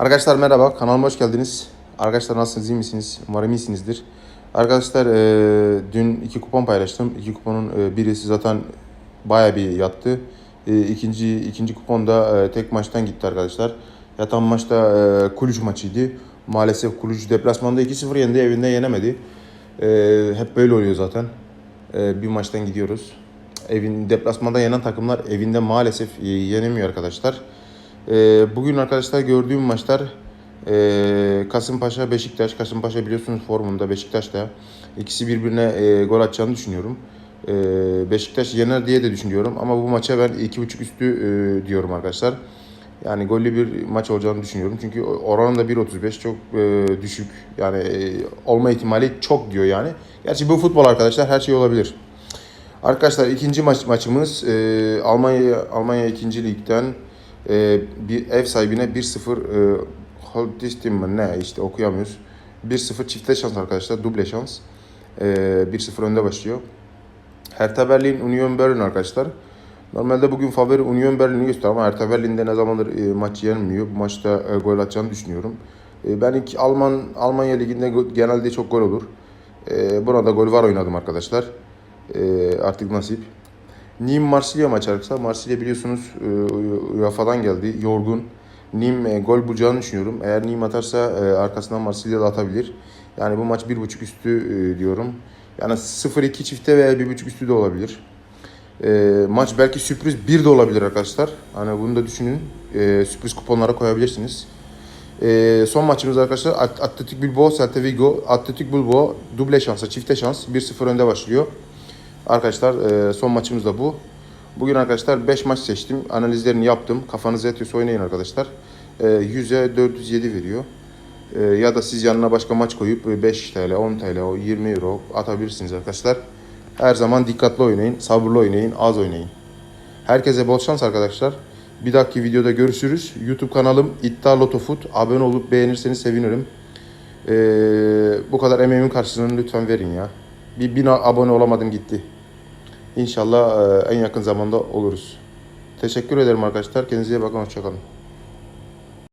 Arkadaşlar merhaba, kanalıma hoş geldiniz. Arkadaşlar nasılsınız, iyi misiniz? Umarım iyisinizdir. Arkadaşlar e, dün iki kupon paylaştım. İki kuponun e, birisi zaten baya bir yattı. E, ikinci, ikinci kupon da e, tek maçtan gitti arkadaşlar. Yatan maçta e, Kuluç maçıydı. Maalesef Kuluç deplasmanda 2-0 yendi, evinde yenemedi. E, hep böyle oluyor zaten. E, bir maçtan gidiyoruz. Evin deplasmanda yenen takımlar evinde maalesef yenemiyor arkadaşlar. Ee, bugün arkadaşlar gördüğüm maçlar e, Kasımpaşa Beşiktaş. Kasımpaşa biliyorsunuz formunda Beşiktaş'ta. İkisi birbirine e, gol atacağını düşünüyorum. Beşiktaş yener diye de düşünüyorum ama bu maça ben 2.5 üstü diyorum arkadaşlar. Yani gollü bir maç olacağını düşünüyorum. Çünkü oranın da 1.35 çok e, düşük. Yani e, olma ihtimali çok diyor yani. Gerçi bu futbol arkadaşlar her şey olabilir. Arkadaşlar ikinci maç maçımız e, Almanya Almanya 2. ligden e, bir ev sahibine 1-0 e, Holstein mi ne işte okuyamıyoruz. 1-0 çifte şans arkadaşlar duble şans. E, 1-0 önde başlıyor. Hertha Berlin Union Berlin arkadaşlar. Normalde bugün favori Union Berlin'i gösteriyor ama Hertha Berlin'de ne zamandır e, maç yenilmiyor. Bu maçta e, gol atacağını düşünüyorum. E, ben ilk Alman Almanya liginde genelde çok gol olur. E, buna da gol var oynadım arkadaşlar. E, artık nasip. Nîmes Marsilya maçı arkadaşlar. Marsilya biliyorsunuz e, UEFA'dan geldi. Yorgun. Nîmes e, gol bulacağını düşünüyorum. Eğer Nîmes atarsa e, arkasından Marsilya da atabilir. Yani bu maç 1.5 üstü diyorum. Yani 0-2 çifte veya 1.5 üstü de olabilir. Maç belki sürpriz 1 de olabilir arkadaşlar. Hani bunu da düşünün. Sürpriz kuponlara koyabilirsiniz. Son maçımız arkadaşlar At- Atletik Bilbao, Celta Vigo. Atletik Bilbao duble şansa, çifte şans. 1-0 önde başlıyor. Arkadaşlar e, son maçımız da bu. Bugün arkadaşlar 5 maç seçtim. Analizlerini yaptım. Kafanız yatıyorsa oynayın arkadaşlar. E, 100'e 407 veriyor. E, ya da siz yanına başka maç koyup e, 5 TL, 10 TL, o 20 euro atabilirsiniz arkadaşlar. Her zaman dikkatli oynayın, sabırlı oynayın, az oynayın. Herkese bol şans arkadaşlar. Bir dahaki videoda görüşürüz. YouTube kanalım İddia Loto Food. Abone olup beğenirseniz sevinirim. Ee, bu kadar emeğimin karşılığını lütfen verin ya. Bir bin abone olamadım gitti. İnşallah e, en yakın zamanda oluruz. Teşekkür ederim arkadaşlar. Kendinize iyi bakın. Hoşçakalın.